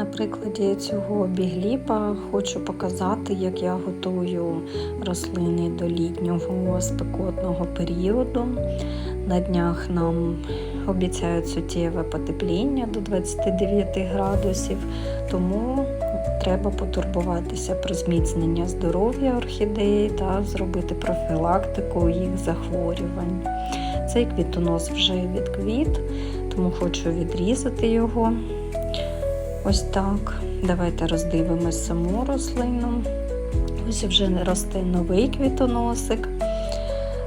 На прикладі цього бігліпа хочу показати, як я готую рослини до літнього спекотного періоду. На днях нам обіцяють суттєве потепління до 29 градусів, тому треба потурбуватися про зміцнення здоров'я орхідеї та зробити профілактику їх захворювань. Цей квітонос вже відквіт, тому хочу відрізати його. Ось так. Давайте роздивимось саму рослину. Ось вже росте новий квітоносик.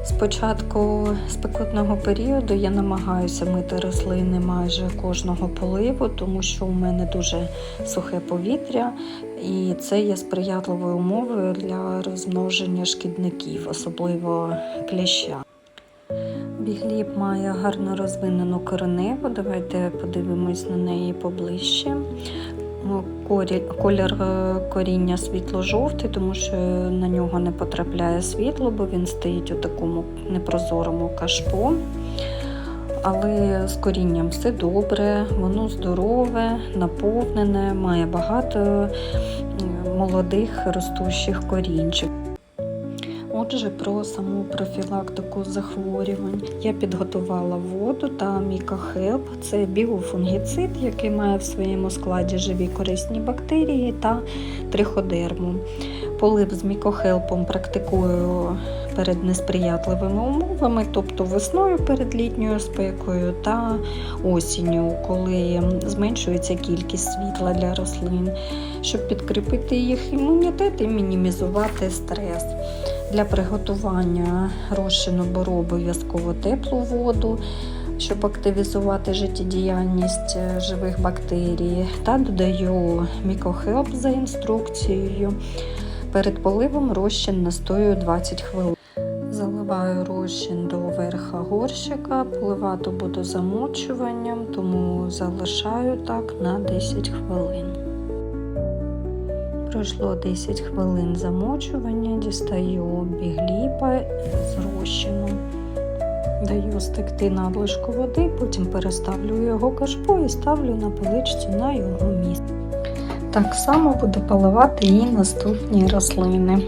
Спочатку спекотного періоду я намагаюся мити рослини майже кожного поливу, тому що у мене дуже сухе повітря, і це є сприятливою умовою для розмноження шкідників, особливо кліща. Бігліб має гарно розвинену кореневу. Давайте подивимось на неї поближче. Колір е, коріння світло-жовтий, тому що на нього не потрапляє світло, бо він стоїть у такому непрозорому кашпо. Але з корінням все добре, воно здорове, наповнене, має багато молодих ростущих корінчиків. Отже, про саму профілактику захворювань я підготувала воду та мікохелп. Це біофунгіцид, який має в своєму складі живі корисні бактерії та триходерму. Полив з мікохелпом практикую перед несприятливими умовами, тобто весною перед літньою спекою та осінню, коли зменшується кількість світла для рослин, щоб підкріпити їх імунітет і мінімізувати стрес. Для приготування розчину беру обов'язково теплу воду, щоб активізувати життєдіяльність живих бактерій, та додаю мікохелп за інструкцією. Перед поливом розчин настою 20 хвилин. Заливаю розчин до верха горщика, поливати буду замочуванням, тому залишаю так на 10 хвилин. Пройшло 10 хвилин замочування, дістаю бігліпа з розчину. Даю стекти надлишку води, потім переставлю його кашпо і ставлю на поличці на його місце. Так само буду поливати і наступні рослини.